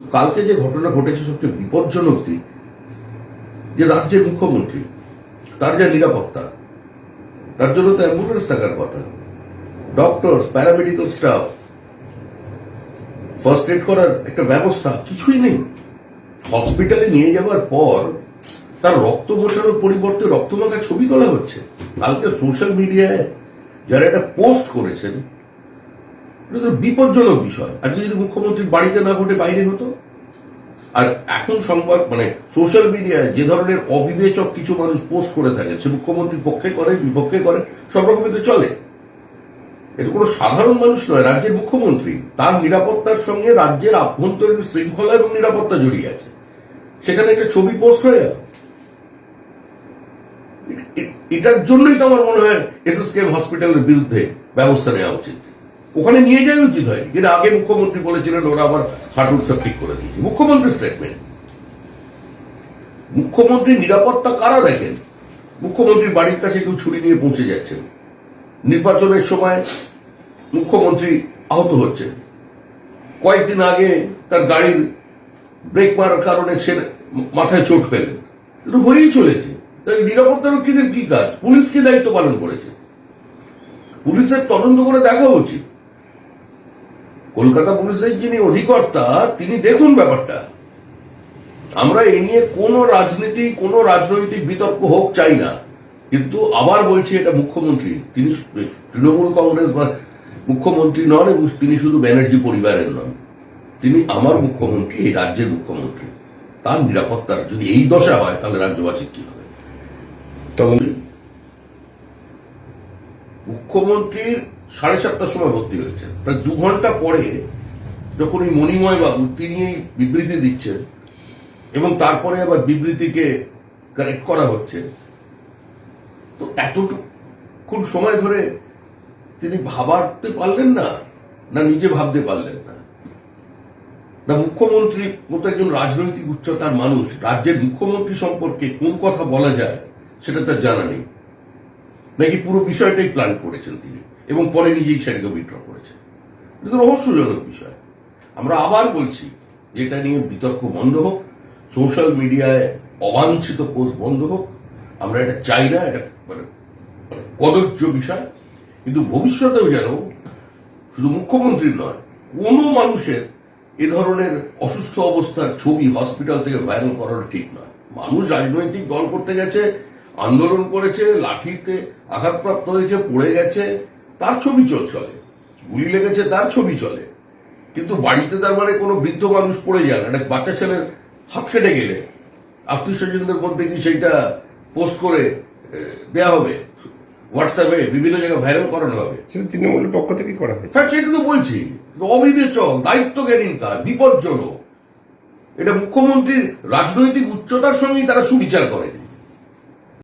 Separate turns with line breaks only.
কালকে যে ঘটনা ঘটেছে সবচেয়ে বিপজ্জনক দিক, যে রাজ্যের মুখ্যমন্ত্রী, তার যা নিরাপত্তা, তার জন্য তো অ্যাম্বুলেন্স থাকার কথা। Doctors, paramedical staff, first aid করার একটা ব্যবস্থা, কিছুই নেই। হসপিটালে নিয়ে যাওয়ার পর তার রক্ত মোছানোর পরিবর্তে রক্তমাখা ছবি তোলা হচ্ছে। কালকে সোশ্যাল মিডিয়ায় যারা একটা পোস্ট করেছেন এটা তো বিপজ্জনক বিষয়। আজকে যদি মুখ্যমন্ত্রীর বাড়িতে না ঘটে, বাইরে হতো? আর এখন সংবাদ মানে সোশ্যাল মিডিয়ায় যে ধরনের অবিবেচক কিছু মানুষ পোস্ট করে থাকে, সে মুখ্যমন্ত্রীর পক্ষে করে বিপক্ষে করে সব রকমই তো চলে। এটা কোনো সাধারণ মানুষ নয়, রাজ্যের মুখ্যমন্ত্রী। তার নিরাপত্তার সঙ্গে রাজ্যের আভ্যন্তরীণ শৃঙ্খলা এবং নিরাপত্তা জড়িয়ে আছে। সেখানে একটা ছবি পোস্ট হয়ে গেল। এটার জন্যই তো আমার মনে হয় এসএসকেএম হসপিটালের বিরুদ্ধে ব্যবস্থা নেওয়া উচিত। ওখানে নিয়ে যাওয়া উচিত হয়। কিন্তু আগে মুখ্যমন্ত্রী বলেছিলেন, ওরা আবার হাঁটুর ঠিক করে দিয়েছে। মুখ্যমন্ত্রী স্টেটমেন্ট মুখ্যমন্ত্রী নিরাপত্তা কারা দেখেন? মুখ্যমন্ত্রীর বাড়ির কাছে কেউ ছুরি নিয়ে পৌঁছে যাচ্ছেন। নির্বাচনের সময় মুখ্যমন্ত্রী আহত হচ্ছেন। কয়েকদিন আগে তার গাড়ির ব্রেক মারার কারণে সে মাথায় চোট পেলেন এটা হয়েই চলেছে। তাই নিরাপত্তা রক্ষীদের কি কাজ? পুলিশ কি দায়িত্ব পালন করেছে। পুলিশের তদন্ত করে দেখা উচিত। কলকাতা পুলিশের যিনি অধিকর্তা তিনি দেখুন ব্যাপারটা। আমরা এই নিয়ে কোনো রাজনীতি কোনো রাজনৈতিক বিতর্ক হোক চাই না। কিন্তু আবার বলছি এটা মুখ্যমন্ত্রী তিনি তৃণমূল কংগ্রেস বা মুখ্যমন্ত্রী নন এবং তিনি শুধু ব্যানার্জি পরিবারের নন। তিনি আমার মুখ্যমন্ত্রী এই রাজ্যের মুখ্যমন্ত্রী। তার নিরাপত্তার যদি এই দশা হয় তাহলে রাজ্যবাসী কি হবে?
তখন
মুখ্যমন্ত্রীর সাড়ে সাতটার সময় ভর্তি হয়েছেন। প্রায় দু ঘণ্টা পরে যখন এই মণিময় বাবু তিনি এই বিবৃতি দিচ্ছেন এবং তারপরে আবার বিবৃতিকে কারেক্ট করা হচ্ছে, তো এতটুকুন সময় ধরে তিনি ভাবাতে পারলেন না না নিজে ভাবতে পারলেন না। না মুখ্যমন্ত্রী মতো একজন রাজনৈতিক উচ্চতার মানুষ, রাজ্যের মুখ্যমন্ত্রী সম্পর্কে কোন কথা বলা যায় সেটা তার জানা নেই। নাকি পুরো বিষয়টাই প্ল্যান করেছেন তিনি? এবং পরে নিজেই সেটাকে উইথড্র করেছেন এটা তো রহস্যজনক বিষয়। আমরা আবার বলছি যে এটা নিয়ে বিতর্ক বন্ধ হোক সোশ্যাল মিডিয়ায় অবাঞ্ছিত পোস্ট বন্ধ হোক, আমরা এটা চাই না, এটা মানে মানে কদর্য বিষয়। কিন্তু ভবিষ্যতেও যেন শুধু মুখ্যমন্ত্রীর নয়, কোনো মানুষের এ ধরনের অসুস্থ অবস্থার ছবি হসপিটাল থেকে ভাইরাল করাটা ঠিক নয়। মানুষ রাজনৈতিক দল করতে গেছে, আন্দোলন করেছে, লাঠিতে আঘাতপ্রাপ্ত হয়েছে, পড়ে গেছে তার ছবি চল চলে। গুলি লেগেছে তার ছবি চলে। কিন্তু বাড়িতে তার মানে কোনো বৃদ্ধ মানুষ পড়ে যান একটা বাচ্চা ছেলের হাত কেটে গেলে আত্মীয় স্বজনদের মধ্যে কি সেইটা পোস্ট করে দেয়া হবে? হোয়াটসঅ্যাপে বিভিন্ন জায়গায় ভাইরাল করানো হবে।
সেটা তৃণমূলের পক্ষ থেকেই করা হয়েছে।
স্যার সেটা তো বলছি। অবিবেচক দায়িত্বজ্ঞানহীনতা বিপজ্জনক। এটা মুখ্যমন্ত্রীর রাজনৈতিক উচ্চতার সঙ্গেই তারা সুবিচার করে